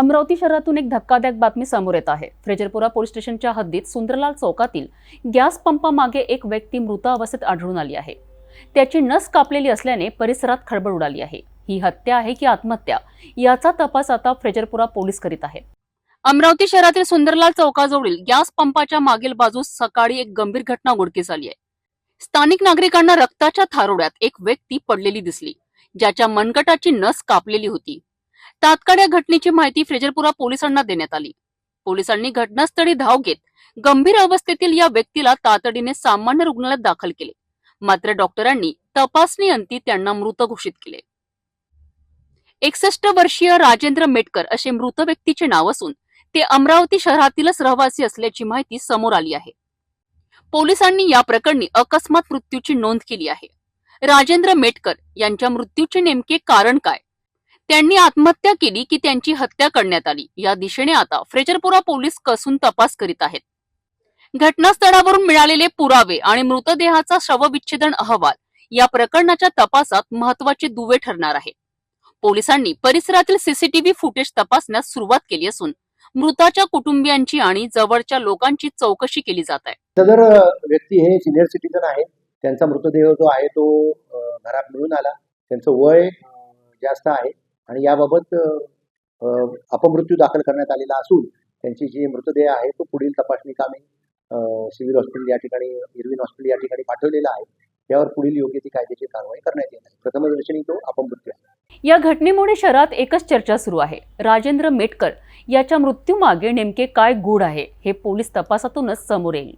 अमरावती शहरातून एक धक्कादायक बातमी समोर येत आहे. फ्रेजरपुरा पोलीस स्टेशनच्या हद्दीत सुंदरलाल चौकातील गॅस पंपामागे एक व्यक्ती मृत अवस्थेत आढळून आली आहे. त्याची नस कापलेली असल्याने परिसरात खळबळ उडाली आहे. ही हत्या आहे की आत्महत्या? याचा तपास आता फ्रेजरपुरा पोलीस करीत आहेत. अमरावती शहरातील सुंदरलाल चौकाजवळील गॅस पंपाच्या मागील बाजूस सकाळी एक गंभीर घटना उघडकीस आली आहे. स्थानिक नागरिकांना रक्ताच्या थारोड्यात एक व्यक्ती पडलेली दिसली ज्याच्या मनगटाची नस कापलेली होती. तात्काळ या घटनेची माहिती फ्रेजरपुरा पोलिसांना देण्यात आली. पोलिसांनी घटनास्थळी धाव घेत गंभीर अवस्थेतील या व्यक्तीला तातडीने सामान्य रुग्णालयात दाखल केले. मात्र डॉक्टरांनी तपासणी अंती त्यांना मृत घोषित केले. एकसष्ट वर्षीय राजेंद्र मेटकर असे मृत व्यक्तीचे नाव असून ते अमरावती शहरातीलच रहिवासी असल्याची माहिती समोर आली आहे. पोलिसांनी या प्रकरणी अकस्मात मृत्यूची नोंद केली आहे. राजेंद्र मेटकर यांच्या मृत्यूचे नेमके कारण काय? त्यांनी आत्महत्या केली की त्यांची हत्या करण्यात आली. या दिशेने आता फ्रेजरपुरा पोलीस कसून तपास करीत आहेत. घटनास्थळावरून मिळालेले पुरावे आणि मृतदेहाचा शवविच्छेदन अहवाल या प्रकरणाच्या तपासात महत्त्वाचे दुवे ठरणार आहे. पोलिसांनी परिसरातील सीसीटीव्ही फुटेज तपासण्यास सुरुवात केली असून मृताच्या कुटुंबियांची आणि जवळच्या लोकांची चौकशी केली जात आहे. सदर व्यक्ती हे सिनियर सिटीजन आहे त्यांचा मृतदेह जो आहे तो घरात मिळून आला. त्यांचं वय जास्त आहे. आणि याबाबत अपमृत्यू दाखल करण्यात आलेला असून त्यांची जी मृतदेह आहे तो पुढील तपासणी कामे सिव्हिल हॉस्पिटल या ठिकाणी इरविन हॉस्पिटल या ठिकाणी पाठवलेला आहे. त्यावर पुढील योग्य ती कायदेशीर कारवाई करण्यात येणार आहे. प्रथमदर्शनी तो अपमृत्यू आहे. या घटनेमुळे शहरात एकच चर्चा सुरू आहे. राजेंद्र मेटकर याच्या मृत्यूमागे नेमके काय गूढ आहे हे पोलीस तपासातूनच समोर येईल.